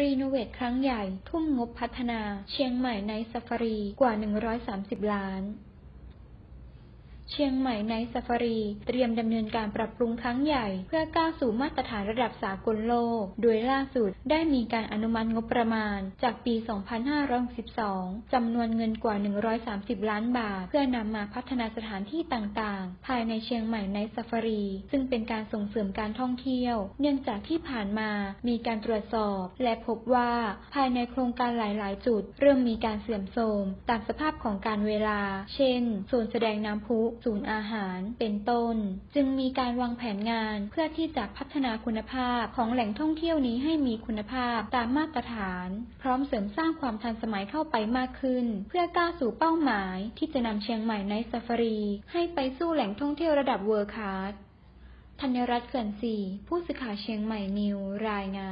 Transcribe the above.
รีโนเวทครั้งใหญ่ ทุ่มงบพัฒนา เชียงใหม่ในซ a ฟารี กว่า 130 ล้าน เชียงใหม่ในซ a ฟารี เตรียมดำเนินการปรับปรุงครั้งใหญ่ เพื่อก้าวสู่มาตรฐานระดับสากลโลก โดยล่าสุดได้มีการอนุมัติงบประมาณจากปี 2562จำนวนเงินกว่า 130 ล้านบาท เพื่อนำมาพัฒนาสถานที่ต่างๆ ภายในเชียงใหม่ในซ a ฟารี ซึ่งเป็นการส่งเสริมการท่องเที่ยว เนื่องจากที่ผ่านมามีการตรวจสอบ และพบว่าภายในโครงการหลาย ๆ จุด เริ่มมีการเสื่อมโทรมตามสภาพของการเวลา เช่นโซนแสดงน้ำพุศูนย์อาหาร เป็นต้น จึงมีการวางแผนงานเพื่อที่จะพัฒนาคุณภาพของแหล่งท่องเที่ยวนี้ให้มีคุณภาพตามมาตรฐาน พร้อมเสริมสร้างความทันสมัยเข้าไปมากขึ้น เพื่อก้าวสู่เป้าหมาย ที่จะนำเชียงใหม่ในซ a ฟารี ให้ไปสู่แหล่งท่องเที่ยวระดับเวิร์คคลาสธัญรัตน์เขื่อนศรีผู้สื่อข่าวเชียงใหม่นิวรายงาน